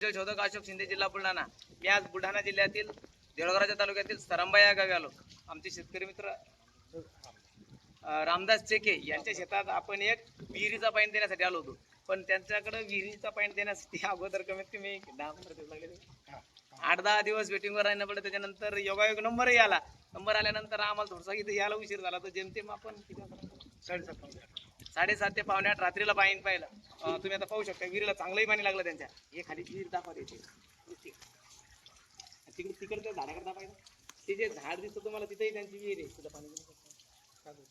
शोधक अशोक शिंदे जिल्हा बुलढाणा. मी आज बुलढाणा जिल्ह्यातील देवळगराच्या तालुक्यातील सरंबा या गावी आलो. आमचे शेतकरी मित्र रामदास चेके यांच्या शेतात आपण एक विहिरीचा पाणी देण्यासाठी आलो होतो. पण त्यांच्याकडे विहिरीचा पाणी देण्यासाठी अगोदर कमीत कमी दहा पंधरा दिवस लागले. आठ दहा दिवस वेटिंगवर राहणं पडलं. त्याच्यानंतर योगायोग नंबरही आला. नंबर आल्यानंतर आम्हाला थोडासा इथे यायला उशीर झाला. तर जेमतेम आपण साडेसात. साडेसात ते पावणे आठ रात्रीला पाणी पाहिलं तुम्ही आता पाहू शकता विहिरीला चांगलंही पाणी लागलं त्यांच्या. हे खाली विहीर दाखवा द्यायची तिकडे तिकडे त्या झाडाकडे दाखवायचं ते जे झाड दिसतं तुम्हाला तिथेही त्यांची विहीर आहे. तिला पाणी देऊ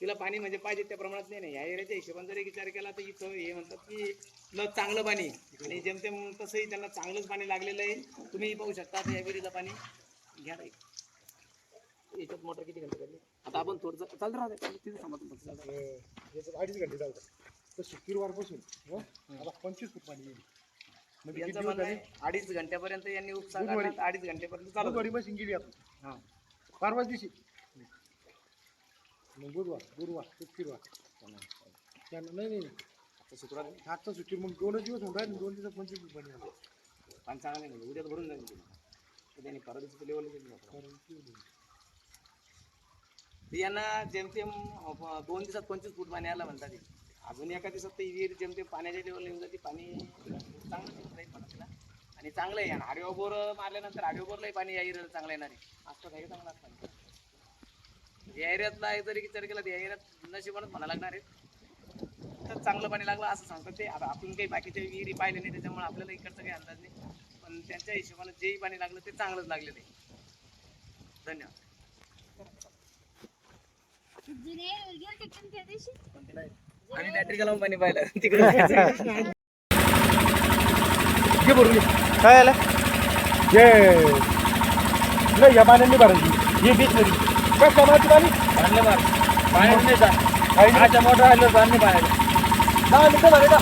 तिला पाणी म्हणजे पाहिजे त्या प्रमाणात नाही नाही. या एरियाच्या हिशोबाने जरी विचार केला तर इथं हे म्हणतात की ल चांगलं पाणी. आणि जेमतेम तसंही त्यांना चांगलंच पाणी लागलेलं आहे. तुम्ही पाहू शकता आता या विहिरीला पाणी. घ्या याच्यात मोटर किती घंटे काढली आता आपण थोडं चालत राहते तिथे थांबा अडीच घंटे जाऊ तर शुक्रवारपासून आता पंचवीस फूट पाणी येईल. म्हणजे किती यांचं दिवस म्हणणं झाले? आहे अडीच घंट्यापर्यंत यांनी उपसा बुधवारी. काढला, अडीच घंट्यापर्यंत चालू बुधवारी मशीन गेली आपण हा. परवाच दिवशी. मग बुधवार गुरुवार शुक्रवार. त्यानं- नाही नाही आता शुक्रवार. आजचा सुट्टी मग दोनच दिवस होणार आणि दोन दिवसात पंचवीस फूट पाणी आलं. पाणी चांगलं नाही तर भरून जाईल परत दिवशी लेवल. कारण की यांना जेमतेम अं, दोन दिवसात पंचवीस फूट पाणी आलं म्हणतात. अजून एका दिवसात ते विहीर जेमतेम पाण्याच्या लेवल येऊन जाते पाणी चांगलं येत आपल्याला. आणि चांगलं आहे आणि आडव्या बोर मारल्यानंतर बोरलाही पाणी या एरियाला चांगलं येणार आहे. आसपास आहे चांगला पाणी. या एरियातला आहे जरी विचार केला तर या एरियात नशिबानच म्हणा लागणार आहे. तर चांगलं पाणी लागलं असं सांगतात ते. आता आपण काही बाकीच्या विहिरी पाहिले नाही त्याच्यामुळे आपल्याला इकडचा काही अंदाज नाही. पण त्यांच्या हिशोबाने जेही पाणी लागलं ते चांगलंच लागलेलं आहे. धन्यवाद. आम्ही बॅटरी लावून पाणी पाहिलं? तिकडे घे भरून घे. काय आलं? ये. नाही या पाण्याने भरायची ये बीच काय कामाची पाणी? नाही जा. आलं पाणी दहा मिनिटं